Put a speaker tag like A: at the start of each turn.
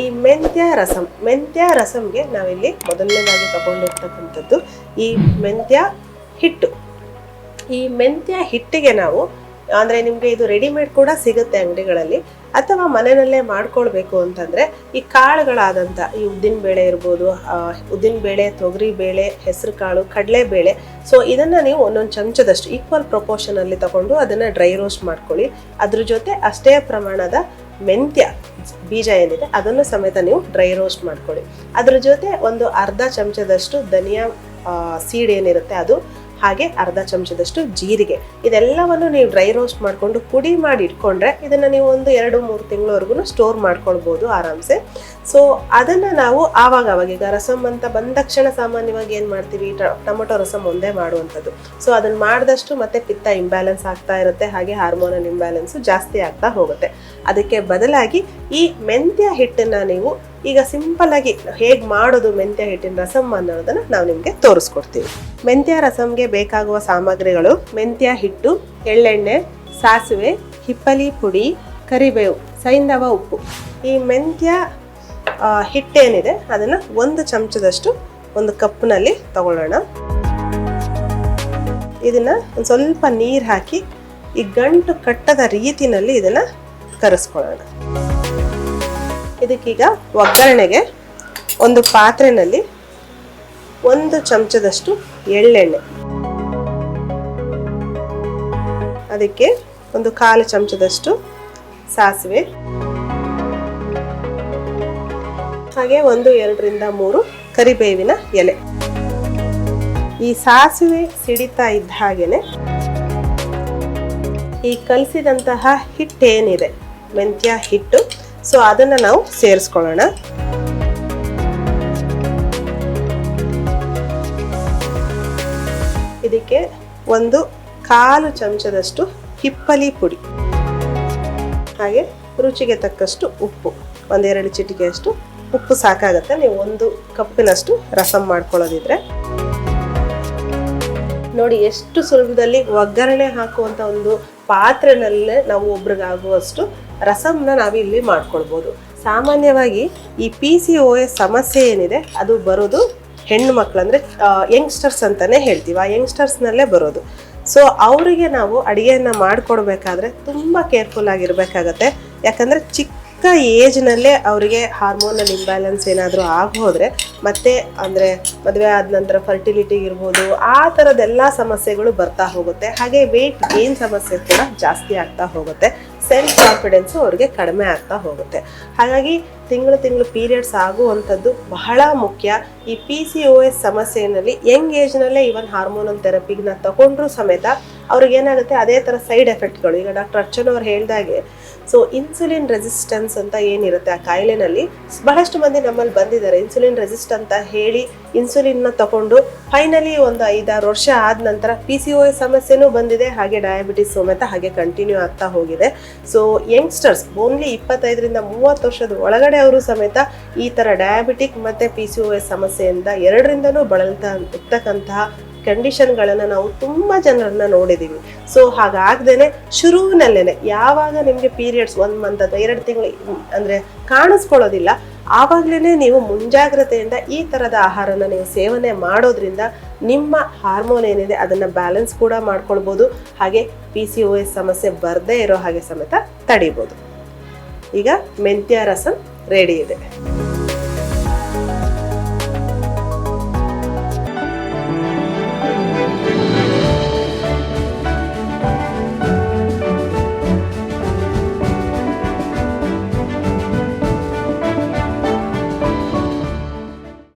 A: ಈ ಮೆಂತ್ಯ ರಸಂ, ಮೆಂತ್ಯ ರಸಂಗೆ ನಾವಿಲ್ಲಿ ಮೊದಲನೇದಾಗಿ ತಗೊಂಡಿರ್ತಕ್ಕಂಥದ್ದು ಈ ಮೆಂತ್ಯ ಹಿಟ್ಟು. ಈ ಮೆಂತ್ಯ ಹಿಟ್ಟಿಗೆ ನಾವು, ಅಂದರೆ ನಿಮಗೆ ಇದು ರೆಡಿಮೇಡ್ ಕೂಡ ಸಿಗುತ್ತೆ ಅಂಗಡಿಗಳಲ್ಲಿ, ಅಥವಾ ಮನೆಯಲ್ಲೇ ಮಾಡ್ಕೊಳ್ಬೇಕು ಅಂತಂದರೆ ಈ ಕಾಳುಗಳಾದಂಥ, ಈ ಉದ್ದಿನ ಬೇಳೆ ಇರ್ಬೋದು ಉದ್ದಿನ ಬೇಳೆ, ತೊಗರಿ ಬೇಳೆ, ಹೆಸರು ಕಾಳು ಕಡಲೆಬೇಳೆ ಸೊ ಇದನ್ನು ನೀವು ಒಂದೊಂದು ಚಮಚದಷ್ಟು ಈಕ್ವಲ್ ಪ್ರಪೋರ್ಷನಲ್ಲಿ ತಗೊಂಡು ಅದನ್ನು ಡ್ರೈ ರೋಸ್ಟ್ ಮಾಡ್ಕೊಳ್ಳಿ. ಅದ್ರ ಜೊತೆ ಅಷ್ಟೇ ಪ್ರಮಾಣದ ಮೆಂತ್ಯ. ಬೀಜ ಏನಿದೆ ಅದನ್ನು ಸಮೇತ ನೀವು ಡ್ರೈ ರೋಸ್ಟ್ ಮಾಡ್ಕೊಳ್ಳಿ. ಅದ್ರ ಜೊತೆ ಒಂದು ಅರ್ಧ ಚಮಚದಷ್ಟು ಧನಿಯಾ ಸೀಡ್ ಏನಿರುತ್ತೆ ಅದು, ಹಾಗೆ ಅರ್ಧ ಚಮಚದಷ್ಟು ಜೀರಿಗೆ. ಇದೆಲ್ಲವನ್ನು ನೀವು ಡ್ರೈ ರೋಸ್ಟ್ ಮಾಡಿಕೊಂಡು ಪುಡಿ ಮಾಡಿ ಇಟ್ಕೊಂಡ್ರೆ ಇದನ್ನು ನೀವು ಒಂದು ಎರಡು ಮೂರು ತಿಂಗಳವರೆಗೂ ಸ್ಟೋರ್ ಮಾಡ್ಕೊಳ್ಬೋದು ಆರಾಮ್ಸೆ. ಸೊ ಅದನ್ನು ನಾವು ಆವಾಗ ಅವಾಗ ಈಗ ರಸಮ್ ಅಂತ ಬಂದ ತಕ್ಷಣ ಸಾಮಾನ್ಯವಾಗಿ ಏನು ಮಾಡ್ತೀವಿ? ಟೊಮೊಟೊ ರಸಮ್ ಒಂದೇ ಮಾಡುವಂಥದ್ದು. ಸೊ ಅದನ್ನು ಮಾಡಿದಷ್ಟು ಮತ್ತೆ ಪಿತ್ತ ಇಂಬ್ಯಾಲೆನ್ಸ್ ಆಗ್ತಾ ಇರುತ್ತೆ. ಹಾಗೆ ಹಾರ್ಮೋನಲ್ ಇಂಬ್ಯಾಲೆನ್ಸು ಜಾಸ್ತಿ ಆಗ್ತಾ ಹೋಗುತ್ತೆ. ಅದಕ್ಕೆ ಬದಲಾಗಿ ಈ ಮೆಂತ್ಯ ಹಿಟ್ಟನ್ನು ನೀವು ಈಗ ಸಿಂಪಲ್ ಆಗಿ ಹೇಗೆ ಮಾಡೋದು ಮೆಂತ್ಯ ಹಿಟ್ಟಿನ ರಸಮ್ ಅನ್ನೋದನ್ನು ನಾವು ನಿಮಗೆ ತೋರಿಸ್ಕೊಡ್ತೀವಿ. ಮೆಂತ್ಯ ರಸಮ್ಗೆ ಬೇಕಾಗುವ ಸಾಮಗ್ರಿಗಳು ಮೆಂತ್ಯ ಹಿಟ್ಟು, ಎಳ್ಳೆಣ್ಣೆ, ಸಾಸಿವೆ, ಹಿಪ್ಪಲಿ ಪುಡಿ, ಕರಿಬೇವು ಸೈಂಧವ ಉಪ್ಪು. ಈ ಮೆಂತ್ಯ ಹಿಟ್ಟೇನಿದೆ, ಅದನ್ನು ಒಂದು ಚಮಚದಷ್ಟು ಒಂದು ಕಪ್ನಲ್ಲಿ ತಗೊಳ್ಳೋಣ. ಇದನ್ನು ಒಂದು ಸ್ವಲ್ಪ ನೀರು ಹಾಕಿ ಈ ಗಂಟು ಕಟ್ಟದ ರೀತಿಯಲ್ಲಿ ಇದನ್ನು ಕರೆಸ್ಕೊಳ್ಳೋಣ. ಇದಕ್ಕೀಗ ಒಗ್ಗರಣೆಗೆ ಒಂದು ಪಾತ್ರೆನಲ್ಲಿ ಒಂದು ಚಮಚದಷ್ಟು ಎಳ್ಳೆಣ್ಣೆ. ಅದಕ್ಕೆ ಒಂದು ಕಾಲು ಚಮಚದಷ್ಟು ಸಾಸಿವೆ. ಹಾಗೆ ಒಂದು, ಎರಡರಿಂದ ಮೂರು ಕರಿಬೇವಿನ ಎಲೆ. ಈ ಸಾಸಿವೆ ಸಿಡಿತಾ ಇದ್ದ ಹಾಗೆನೆ ಈ ಕಲಸಿದಂತಹ ಹಿಟ್ಟೇನಿದೆ, ಮೆಂತ್ಯ, ಹಿಟ್ಟು, ಸೊ ಅದನ್ನು ನಾವು ಸೇರಿಸ್ಕೊಳ್ಳೋಣ. ಇದಕ್ಕೆ ಒಂದು ಕಾಲು ಚಮಚದಷ್ಟು ಹಿಪ್ಪಲಿ ಪುಡಿ, ಹಾಗೆ ರುಚಿಗೆ ತಕ್ಕಷ್ಟು ಉಪ್ಪು, ಒಂದೆರಡು ಚಿಟಿಕೆಯಷ್ಟು ಉಪ್ಪು ಸಾಕಾಗತ್ತೆ, ನೀವು ಒಂದು ಕಪ್ಪಿನಷ್ಟು ರಸಂ ಮಾಡ್ಕೊಳ್ಳೋದಿದ್ರೆ. ನೋಡಿ, ಎಷ್ಟು ಸುಲಭದಲ್ಲಿ ಒಗ್ಗರಣೆ ಹಾಕುವಂತ ಒಂದು ಪಾತ್ರೆನಲ್ಲೇ ನಾವು ಒಬ್ರಿಗಾಗುವಷ್ಟು ರಸಂನ ನಾವಿಲ್ಲಿ ಮಾಡ್ಕೊಳ್ಬೋದು. ಸಾಮಾನ್ಯವಾಗಿ ಈ ಪಿ ಸಿ ಓ ಎಸ್ ಸಮಸ್ಯೆ ಏನಿದೆ, ಅದು ಬರೋದು ಹೆಣ್ಣು ಮಕ್ಕಳು ಅಂದರೆ ಯಂಗ್ಸ್ಟರ್ಸ್ ಅಂತಲೇ ಹೇಳ್ತೀವಿ, ಆ ಯಂಗ್ಸ್ಟರ್ಸ್ನಲ್ಲೇ ಬರೋದು. ಸೊ ಅವರಿಗೆ ನಾವು ಅಡುಗೆಯನ್ನು ಮಾಡಿಕೊಡ್ಬೇಕಾದ್ರೆ ತುಂಬ ಕೇರ್ಫುಲ್ ಆಗಿರಬೇಕಾಗತ್ತೆ. ಯಾಕಂದರೆ ಚಿಕ್ಕ ಏಜ್ನಲ್ಲೇ ಅವರಿಗೆ ಹಾರ್ಮೋನಲ್ ಇಂಬ್ಯಾಲೆನ್ಸ್ ಏನಾದರೂ ಆಗೋದ್ರೆ ಮತ್ತೆ ಅಂದರೆ ಮದುವೆ ಆದ ನಂತರ ಫರ್ಟಿಲಿಟಿ ಇರ್ಬೋದು ಆ ಥರದ್ದೆಲ್ಲ ಸಮಸ್ಯೆಗಳು ಬರ್ತಾ ಹೋಗುತ್ತೆ. ಹಾಗೆ ವೆಯ್ಟ್ ಗೇನ್ ಸಮಸ್ಯೆ ಕೂಡ ಜಾಸ್ತಿ ಆಗ್ತಾ ಹೋಗುತ್ತೆ. ಸೆಲ್ಫ್ ಕಾನ್ಫಿಡೆನ್ಸು ಅವ್ರಿಗೆ ಕಡಿಮೆ ಆಗ್ತಾ ಹೋಗುತ್ತೆ. ಹಾಗಾಗಿ ತಿಂಗಳು ತಿಂಗಳು ಪೀರಿಯಡ್ಸ್ ಆಗುವಂಥದ್ದು ಬಹಳ ಮುಖ್ಯ. ಈ ಪಿ ಸಿ ಓ ಎಸ್ ಸಮಸ್ಯೆಯಲ್ಲಿ ಯಂಗ್ ಏಜ್ನಲ್ಲೇ ಈವನ್ ಹಾರ್ಮೋನಲ್ ಥೆರಪಿನ ತಗೊಂಡ್ರೂ ಸಮೇತ ಅವ್ರಿಗೆ ಏನಾಗುತ್ತೆ ಅದೇ ಥರ ಸೈಡ್ ಎಫೆಕ್ಟ್ಗಳು ಈಗ ಡಾಕ್ಟರ್ ಅರ್ಚನ್ ಅವ್ರು ಹೇಳ್ದಾಗೆ ಸೊ ಇನ್ಸುಲಿನ್ ರೆಸಿಸ್ಟೆನ್ಸ್ ಅಂತ ಏನಿರುತ್ತೆ ಆ ಕಾಯಿಲೆನಲ್ಲಿ? ಬಹಳಷ್ಟು ಮಂದಿ ನಮ್ಮಲ್ಲಿ ಬಂದಿದ್ದಾರೆ ಇನ್ಸುಲಿನ್ ರೆಸಿಸ್ಟ್ ಅಂತ ಹೇಳಿ ಇನ್ಸುಲಿನ್ನ ತಗೊಂಡು ಫೈನಲಿ ಒಂದು ಐದಾರು ವರ್ಷ ಆದ ನಂತರ ಪಿ ಸಿ ಓ ಸಮಸ್ಯೆನೂ ಬಂದಿದೆ, ಹಾಗೆ ಡಯಾಬಿಟಿಸ್ ಸಮೇತ ಹಾಗೆ ಕಂಟಿನ್ಯೂ ಆಗ್ತಾ ಹೋಗಿದೆ. ಸೊ ಯಂಗ್ಸ್ಟರ್ಸ್ ಓನ್ಲಿ ಇಪ್ಪತ್ತೈದರಿಂದ ಮೂವತ್ತು ವರ್ಷದ ಒಳಗಡೆ ಅವರು ಸಮೇತ ಈ ಥರ ಡಯಾಬಿಟಿಕ್ ಮತ್ತು ಪಿ ಸಿ ಓ ಎಸ್ ಸಮಸ್ಯೆಯಿಂದ ಎರಡರಿಂದನೂ ಬಳಲ್ತಾ ಇರ್ತಕ್ಕಂತಹ ಕಂಡೀಷನ್ಗಳನ್ನು ನಾವು ತುಂಬ ಜನರನ್ನ ನೋಡಿದ್ದೀವಿ ಸೊ ಹಾಗಾಗ್ದೇ ಶುರುವಿನಲ್ಲೇನೆ ಯಾವಾಗ ನಿಮಗೆ ಪೀರಿಯಡ್ಸ್ ಒಂದು ಮಂತ್ ಅಥವಾ ಎರಡು ತಿಂಗಳು ಅಂದರೆ ಕಾಣಿಸ್ಕೊಳ್ಳೋದಿಲ್ಲ ಆವಾಗಲೇ ನೀವು ಮುಂಜಾಗ್ರತೆಯಿಂದ ಈ ಥರದ ಆಹಾರನ ನೀವು ಸೇವನೆ ಮಾಡೋದ್ರಿಂದ ನಿಮ್ಮ ಹಾರ್ಮೋನ್ ಏನಿದೆ ಅದನ್ನು ಬ್ಯಾಲೆನ್ಸ್ ಕೂಡ ಮಾಡ್ಕೊಳ್ಬೋದು, ಹಾಗೆ ಪಿ ಸಿ ಒ ಎಸ್ ಸಮಸ್ಯೆ ಬರದೇ ಇರೋ ಹಾಗೆ ಸಮೇತ ತಡಿಬೋದು. ಈಗ ಮೆಂತ್ಯ ರಸಂ ರೆಡಿ ಇದೆ.